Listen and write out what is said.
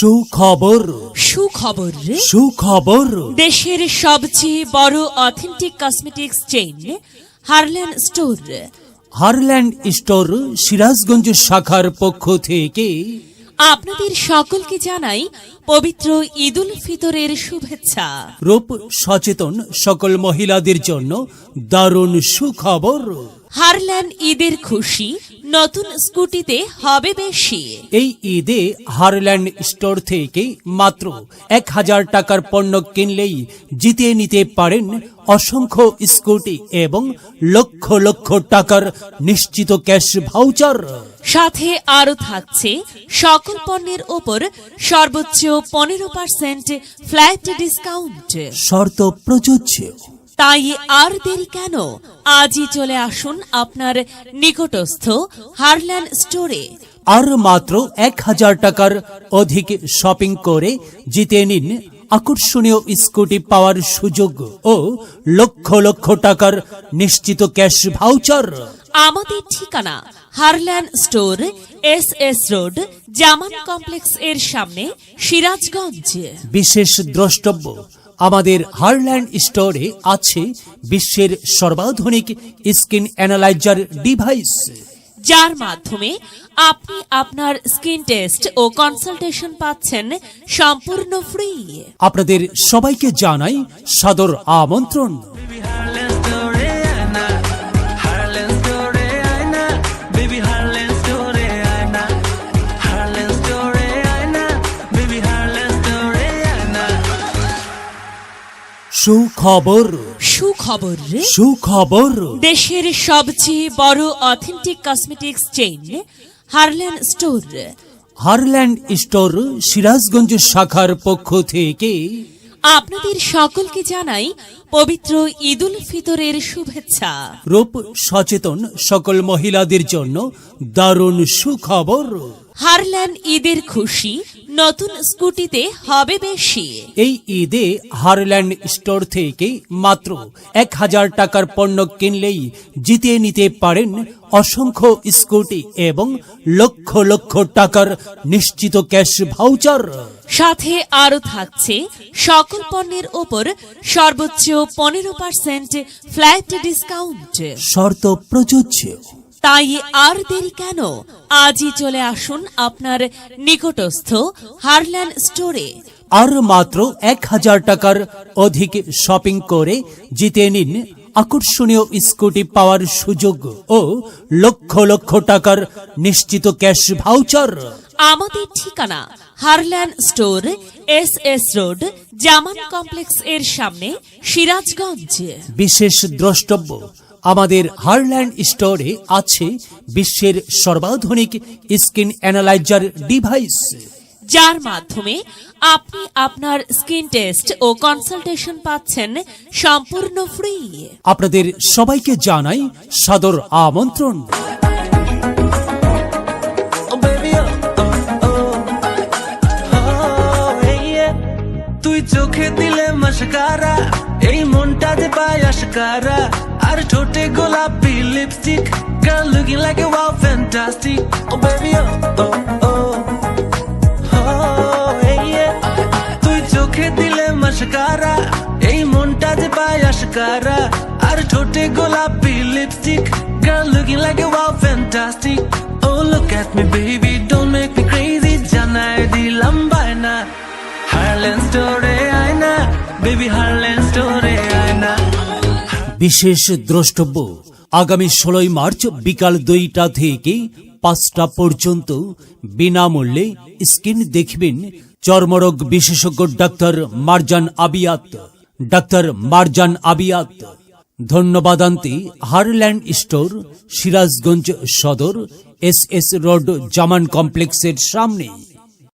সুখবর। সুখবর সুখবর। দেশের সবচেয়ে বড় authentic cosmetics chain Harland store Harland store Sirajganj শাখার পক্ষ থেকে। আপনাদের সকলকে জানাই পবিত্র ঈদুল ফিতরের শুভেচ্ছা। রূপ সচেতন সকল মহিলাদের জন্য দারুণ সুখবর। হারল্যান্ড ঈদের খুশি নতুন স্কুটিতে হবে বেশি। এই ঈদে হারল্যান্ড স্টোর থেকে মাত্র এক হাজার টাকার পণ্য কিনলেই জিতিয়ে নিতে পারেন অসংখ্য স্কুটি এবং লক্ষ লক্ষ টাকার নিশ্চিত ক্যাশ ভাউচার। সাথে আরও থাকছে সকল পণ্যের ওপর সর্বোচ্চ পনেরো পার্সেন্ট ফ্ল্যাট ডিসকাউন্ট। শর্ত প্রযোজ্য। তাই আর দেরি কেন? আজই চলে আসুন আপনার নিকটস্থ হারল্যান্ড স্টোরে। আর মাত্র এক হাজার টাকার অধিক শপিং করে জিতে নিন আকর্ষণীয় স্কুটি পাওয়ার সুযোগ ও লক্ষ লক্ষ টাকার নিশ্চিত ক্যাশ ভাউচার। আমাদের ঠিকানা Harland store S S road Zaman complex এর সামনে সিরাজগঞ্জ। বিশেষ দ্রষ্টব্য আমাদের হারল্যান্ড স্টোরে আছে বিশ্বের সর্বাধুনিক স্কিন অ্যানালাইজার ডিভাইস। যার মাধ্যমে আপনি আপনার স্কিন টেস্ট ও কনসালটেশন পাচ্ছেন সম্পূর্ণ ফ্রি। আপনাদের সবাইকে জানাই সাদর আমন্ত্রণ। সুখবর। সুখবর রে? সুখবর। দেশের সবচেয়ে বড় authentic cosmetics chain Harland store Harland store Sirajganj শাখার পক্ষ থেকে। আপনাদের সকলকে জানাই পবিত্র ঈদুল ফিতরের শুভেচ্ছা। রূপ সচেতন সকল মহিলাদের জন্য দারুণ সুখবর। হারল্যান্ড ঈদের খুশি নতুন স্কুটিতে হবে বেশি। এই ঈদে হারল্যান্ড স্টোর থেকে মাত্র এক হাজার টাকার পণ্য কিনলেই জিতিয়ে নিতে পারেন অসংখ্য স্কুটি এবং লক্ষ লক্ষ টাকার নিশ্চিত ক্যাশ ভাউচার। সাথে আরও থাকছে সকল পণ্যের ওপর সর্বোচ্চ পনেরো পার্সেন্ট ফ্ল্যাট ডিসকাউন্ট। শর্ত প্রযোজ্য। তাই আর দেরি কেন? আজই চলে আসুন আপনার নিকটস্থ হারল্যান্ড স্টোরে। আর মাত্র এক হাজার টাকার অধিক শপিং করে জিতে নিন আকর্ষণীয় স্কুটি পাওয়ার সুযোগ ও লক্ষ লক্ষ টাকার নিশ্চিত ক্যাশ ভাউচার। আমাদের ঠিকানা Harland store S S road Zaman complex এর সামনে সিরাজগঞ্জ। বিশেষ দ্রষ্টব্য আমাদের হারল্যান্ড স্টোরে আছে বিশ্বের সর্বাধুনিক স্কিন অ্যানালাইজার ডিভাইস। যার মাধ্যমে আপনি আপনার স্কিন টেস্ট ও কনসালটেশন পাচ্ছেন সম্পূর্ণ ফ্রি। আপনাদের সবাইকে জানাই সাদর আমন্ত্রণ। Oh oh oh তুই চোখে দিলে মশকারা এই মনটা যে পায় আশকারা। আর ঠোঁটে গোলাপি lipstick Girl looking like a wow fantastic Oh baby oh oh oh Oh hey yeah তুই চোখে দিলে মশকারা এই মনটা যে পায় আশকারা আর ঠোঁটে গোলাপি lipstick Girl looking like a wow fantastic Oh look at me baby বিশেষ দ্রষ্টব্য। আগামী ষোলোই মার্চ বিকাল দুইটা থেকে পাঁচটা পর্যন্ত বিনামূল্যে স্কিন দেখবেন চর্মরোগ বিশেষজ্ঞ doctor Marjan Abiyat. Doctor Marjan Abiyat. ধন্যবাদান্তি Harland store, Sirajganj Sadar, S S road, জামান কমপ্লেক্সের সামনে।